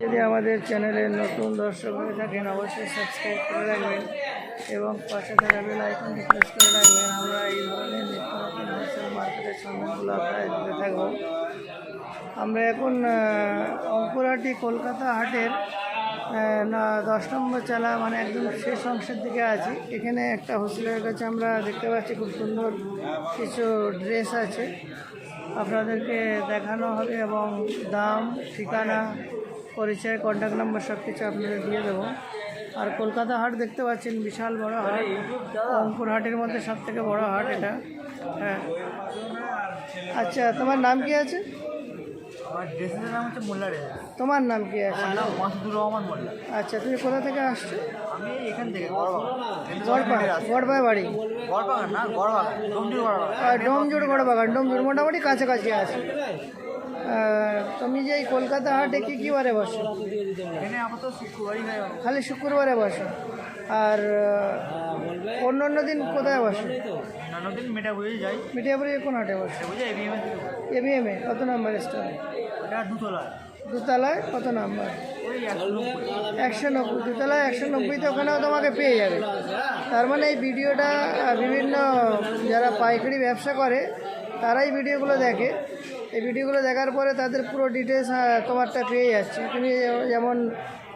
যদি আমাদের চ্যানেলের নতুন দর্শক হয়ে থাকেন অবশ্যই সাবস্ক্রাইব করে রাখবেন এবং পাশে থাকা বেল আইকনটি প্রেস করে রাখবেন। আমরা এই ধরনের নিত্য নতুন হোলসেল মার্কেটের সন্ধানগুলো আপনারা দিতে থাকব। আমরা এখন আহ, অঙ্কুরহাটি কলকাতা হাটের দশ নম্বর চালা মানে একদম শেষ অংশের দিকে আছি। এখানে একটা হোস্টেলের কাছে আমরা দেখতে পাচ্ছি খুব সুন্দর কিছু ড্রেস আছে। আপনাদেরকে দেখানো হবে এবং দাম ঠিকানা পরিচয় কন্ট্যাক্ট নাম্বার সব কিছু আপনাদের দিয়ে দেবো। আর কলকাতা হাট দেখতে পাচ্ছেন বিশাল বড় হাট। অঙ্কুর হাটের মধ্যে সব থেকে বড় হাট এটা। হ্যাঁ। আচ্ছা তোমার নাম কি আছে? নাম হচ্ছে মোল্লা রে তোমার নাম কি আছে? মাসুদুর রহমান মোল্লা। আচ্ছা তুমি কোথা থেকে আসছো? আমি এখান থেকে গড়বাগান গড়পা বাড়ি গড়বাগান না গড়বাগান ডন্ডির গড়বাগান আর ডোমজুড় গড়বাগান ডোমজুড় মোটামুটি কাছাকাছি আছে। এই কলকাতা হাটে কি কী বারে বসো? খালি শুক্রবারে বসো। আর অন্য অন্য দিন কোথায় বসো? মিডিয়াপুরে কোন হাটে বসো? এবিএমে কত নাম্বার স্টোর দুতলা দুতলায়। কত নাম্বার? একশো নব্বই। দুতলায় একশো নব্বইতে ওখানেও তোমাকে পেয়ে যাবে। তার মানে এই ভিডিওটা বিভিন্ন যারা পাইকারি ব্যবসা করে তারাই ভিডিওগুলো দেখে। এই ভিডিওগুলো দেখার পরে তাদের পুরো ডিটেলস তোমারটা পেয়ে যাচ্ছে। তুমি যেমন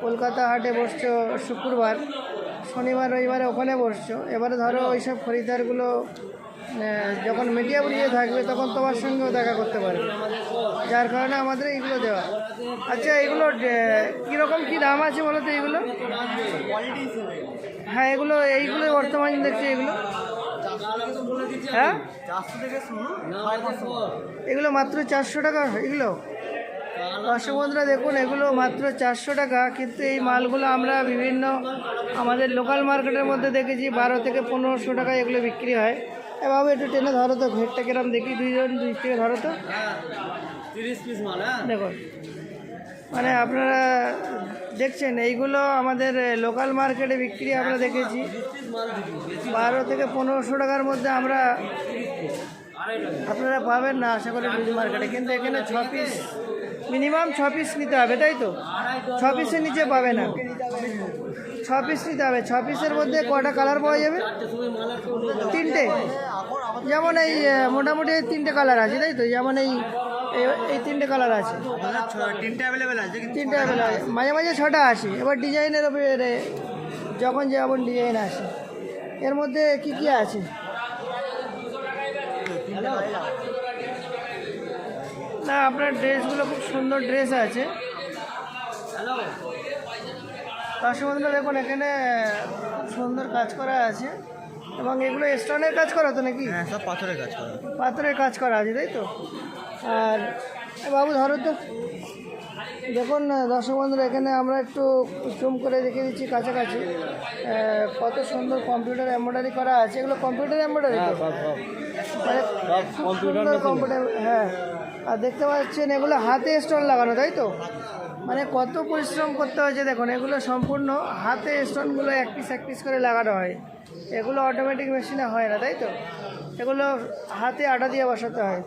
কলকাতা হাটে বসছো, শুক্রবার, শনিবার, রবিবারে ওখানে বসছো, এবারে ধরো ওই সব খরিদ্দারগুলো যখন মিডিয়া বুড়িয়ে থাকবে, তখন তোমার সঙ্গেও দেখা করতে পারবে। যার কারণে আমাদের এইগুলো দেওয়া। আচ্ছা এগুলো কীরকম কী দাম আছে বলো তো এইগুলো? হ্যাঁ এগুলো এইগুলো বর্তমানে দেখছি, এগুলো। হ্যাঁ? এগুলো মাত্র চারশো টাকা এগুলো? দর্শক বন্ধুরা দেখুন এগুলো মাত্র চারশো টাকা কিন্তু এই মালগুলো আমরা বিভিন্ন আমাদের লোকাল মার্কেটের মধ্যে দেখেছি বারো থেকে পনেরোশো টাকা এগুলো বিক্রি হয়। এভাবে একটু টেনে ধরো তো ঘেরটা কিরম দেখি দুইজন দুই থেকে ধরো তো। তিরিশ দেখুন। মানে আপনারা দেখছেন, এইগুলো আমাদের লোকাল মার্কেটে বিক্রি আমরা দেখেছি। বারো থেকে পনেরোশো টাকার মধ্যে আমরা আপনারা পাবেন না, আশা করি বিউটি মার্কেটে কিন্তু এখানে ছ পিস মিনিমাম ছ পিস নিতে হবে, তাই তো? ছ পিসের নিচে পাবে না। ছ পিস নিতে হবে, ছ পিসের মধ্যে কটা কালার পাওয়া যাবে? তিনটে। যেমন এই মোটামুটি তিনটে কালার আছে, তাই তো? যেমন এই এই- তিনটে কালার আছে। তিনটে অ্যাভেলেবেল আছে তিনটে অ্যাভেলেবল মাঝে মাঝে ছটা আসে। এবার ডিজাইনের উপরে যখন যেমন ডিজাইন আসে। এর মধ্যে কি কি আছে? না আপনার ড্রেসগুলো খুব সুন্দর ড্রেস আছে। তার সঙ্গে দেখুন এখানে সুন্দর কাজ করা আছে। এবং এগুলো স্টোনের কাজ করা তো নাকি? হ্যাঁ সব পাথরের কাজ করা। পাথরের কাজ করা আছে তাই তো? আর বাবু ধরো তো। দেখুন দর্শক বন্ধুরা এখানে আমরা একটু জুম করে দেখে দিচ্ছি কাছাকাছি। কত সুন্দর কম্পিউটার এমব্রয়ডারি করা আছে। এগুলো কম্পিউটার এমব্রয়ডারি তো? মানে খুব সুন্দর কম্পিউটার হ্যাঁ। আর দেখতে পাচ্ছেন এগুলো হাতে স্টোন লাগানো তাই তো? মানে কত পরিশ্রম করতে হয়েছে দেখুন এগুলো সম্পূর্ণ হাতে স্টোনগুলো এক পিস এক পিস করে লাগানো হয়। এগুলো অটোমেটিক মেশিনে হয় না তাই তো? এগুলো হাতে আটা দিয়ে বসাতে হয়।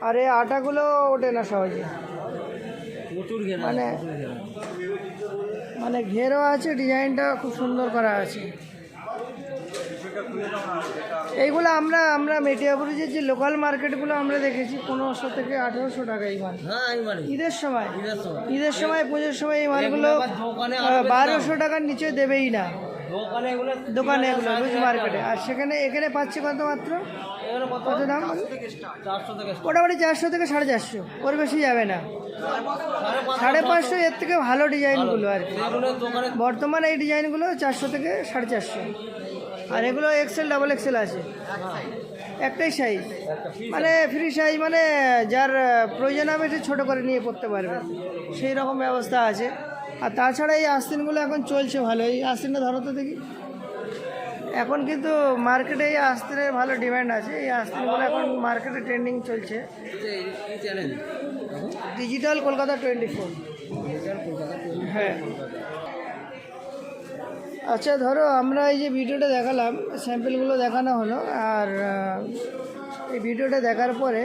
আর এই আটাগুলো ওঠে না সহজে। মানে মানে ঘেরও আছে ডিজাইনটা খুব সুন্দর করা আছে। এইগুলো আমরা আমরা মেটিয়াপুরে যে যে লোকাল মার্কেটগুলো আমরা দেখেছি পনেরোশো থেকে আঠেরোশো টাকা এই মাল। ঈদের সময়। ঈদের সময়। পুজোর সময় এই মালগুলো বারোশো টাকার নিচে দেবেই না। দোকানে এগুলো রোজ মার্কেটে আর সেখানে এখানে পাচ্ছি কত মাত্র? কত? দাম? মোটামুটি চারশো থেকে সাড়ে চারশো। ওর বেশি যাবে না। সাড়ে পাঁচশো এর থেকে ভালো ডিজাইনগুলো আর কি। বর্তমানে এই ডিজাইনগুলো চারশো থেকে সাড়ে চারশো। আর এগুলো এক্সেল ডাবল এক্সেল আছে। একটাই সাইজ মানে ফ্রি সাইজ মানে যার প্রয়োজন হবে সে ছোটো করে নিয়ে পড়তে পারবে। সেই রকম ব্যবস্থা আছে। আর তাছাড়া এই আস্তিনগুলো এখন চলছে ভালো। এই আস্তিনটা ধরো তো দেখি। এখন কিন্তু মার্কেটে এই আস্তিনের ভালো ডিমান্ড আছে। এই আস্তিনগুলো এখন মার্কেটে ট্রেন্ডিং চলছে। Digital Kolkata twenty four. হ্যাঁ। আচ্ছা ধরো আমরা এই যে ভিডিওটা দেখালাম স্যাম্পেলগুলো দেখানো হলো আর এই ভিডিওটা দেখার পরে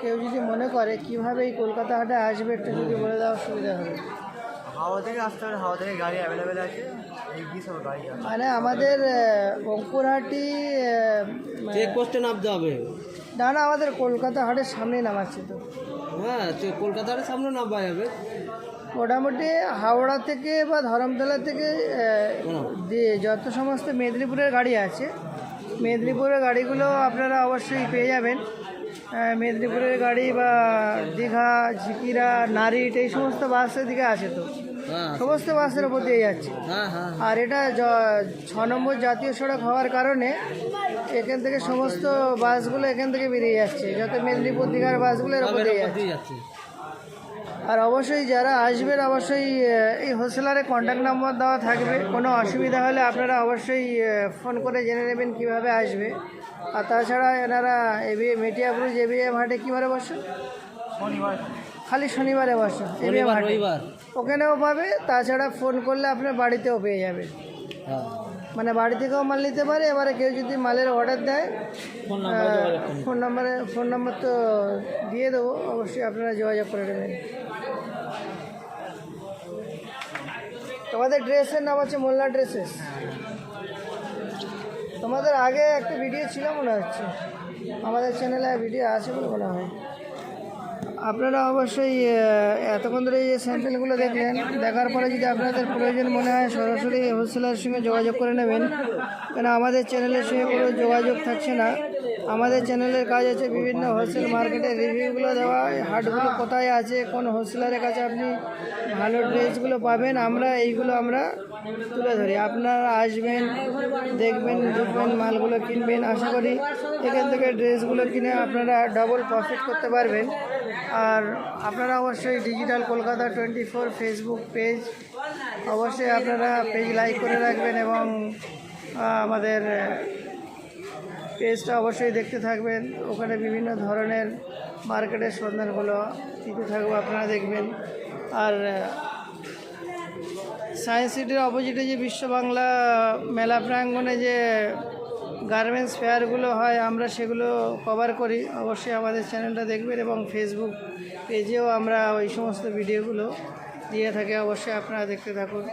কেউ যদি মনে করে কীভাবে এই কলকাতা হাটে আসবে একটু যদি বলে দেওয়ার সুবিধা হবে। হাওড়া থেকে আসতে হবে হাওড়া থেকে গাড়ি অ্যাভেলেবেল আছে। এই সব গাড়ি মানে আমাদের অঙ্কুরহাটি আহ, চেক পোস্টে নামতে হবে। না না আমাদের কলকাতা হাটের সামনেই নামাচ্ছে তো। হ্যাঁ চেক কলকাতার সামনে নামা যাবে। মোটামুটি হাওড়া থেকে বা ধরমতলা থেকে যে যত সমস্ত মেদিনীপুরের গাড়ি আছে মেদিনীপুরের গাড়িগুলো আপনারা অবশ্যই পেয়ে যাবেন। মেদিনীপুরের গাড়ি বা দীঘা ঝিকিরা নারিট এই সমস্ত বাসের দিকে আছে তো। সমস্ত বাসের উপর দিয়ে যাচ্ছে। হ্যাঁ হ্যাঁ আর এটা ছ নম্বর জাতীয় সড়ক হওয়ার কারণে এখান থেকে সমস্ত বাসগুলো এখান থেকে বেরিয়ে যাচ্ছে। যত মেদিনীপুর দীঘার বাসগুলো এর উপর দিয়ে যাচ্ছে। আর অবশ্যই যারা আসবেন অবশ্যই এই হোলসেলারে কন্ট্যাক্ট নাম্বার দেওয়া থাকবে। কোনো অসুবিধা হলে আপনারা অবশ্যই ফোন করে জেনে নেবেন কীভাবে আসবে। আর তাছাড়া এনারা এবিএম মেটিয়াপুর এবিএম হাটে কীভাবে বসেন? শনিবার। খালি শনিবারে বসে শনিবার রবিবার। ওখানেও পাবে তাছাড়া ফোন করলে আপনার বাড়িতেও পেয়ে যাবে। হ্যাঁ। মানে বাড়ি থেকেও মাল নিতে পারে এবারে কেউ যদি মালের অর্ডার দেয় ফোন ফোন নাম্বারে ফোন নাম্বার তো দিয়ে দেবো অবশ্যই আপনারা যোগাযোগ করে নেবেন। তোমাদের ড্রেসের নাম হচ্ছে মোল্লা ড্রেসেস তোমাদের আগে একটা ভিডিও ছিল মনে হচ্ছে। আমাদের চ্যানেলে ভিডিও আছে বলে মনে হয়। আপনারা অবশ্যই এতক্ষণ ধরে যে স্যাম্পেলগুলো দেখলেন, দেখার পরে যদি আপনাদের প্রয়োজন মনে হয়, সরাসরি হোলসেলারের সঙ্গে যোগাযোগ করে নেবেন। কেন, আমাদের চ্যানেলের সঙ্গে কোনো যোগাযোগ থাকছে না। আমাদের চ্যানেলের কাজ আছে বিভিন্ন হোলসেল মার্কেটের রিভিউগুলো দেওয়া হাটগুলো কোথায় আছে, কোন হোলসেলারের কাছে আপনি ভালো ড্রেসগুলো পাবেন, আমরা এইগুলো আমরা তুলে ধরি। আপনারা আসবেন, দেখবেন দেখবেন মালগুলো কিনবেন, আশা করি এখান থেকে ড্রেসগুলো কিনে আপনারা ডবল প্রফিট করতে পারবেন। আর আপনারা অবশ্যই digital Kolkata twenty four Facebook page অবশ্যই আপনারা পেজ লাইক করে রাখবেন এবং আমাদের পেজটা অবশ্যই দেখতে থাকবেন। ওখানে বিভিন্ন ধরনের মার্কেটের সন্ধানগুলো দিতে থাকব, আপনারা দেখবেন। আর সায়েন্স সিটির অপোজিটে যে বিশ্ব বাংলা মেলা প্রাঙ্গণে যে গার্মেন্টস ফেয়ারগুলো হয়, আমরা সেগুলো কভার করি। অবশ্যই আমাদের চ্যানেলটা দেখবেন এবং ফেসবুক পেজেও আমরা ওই সমস্ত ভিডিওগুলো দিয়ে থাকি। অবশ্যই আপনারা দেখতে থাকুন।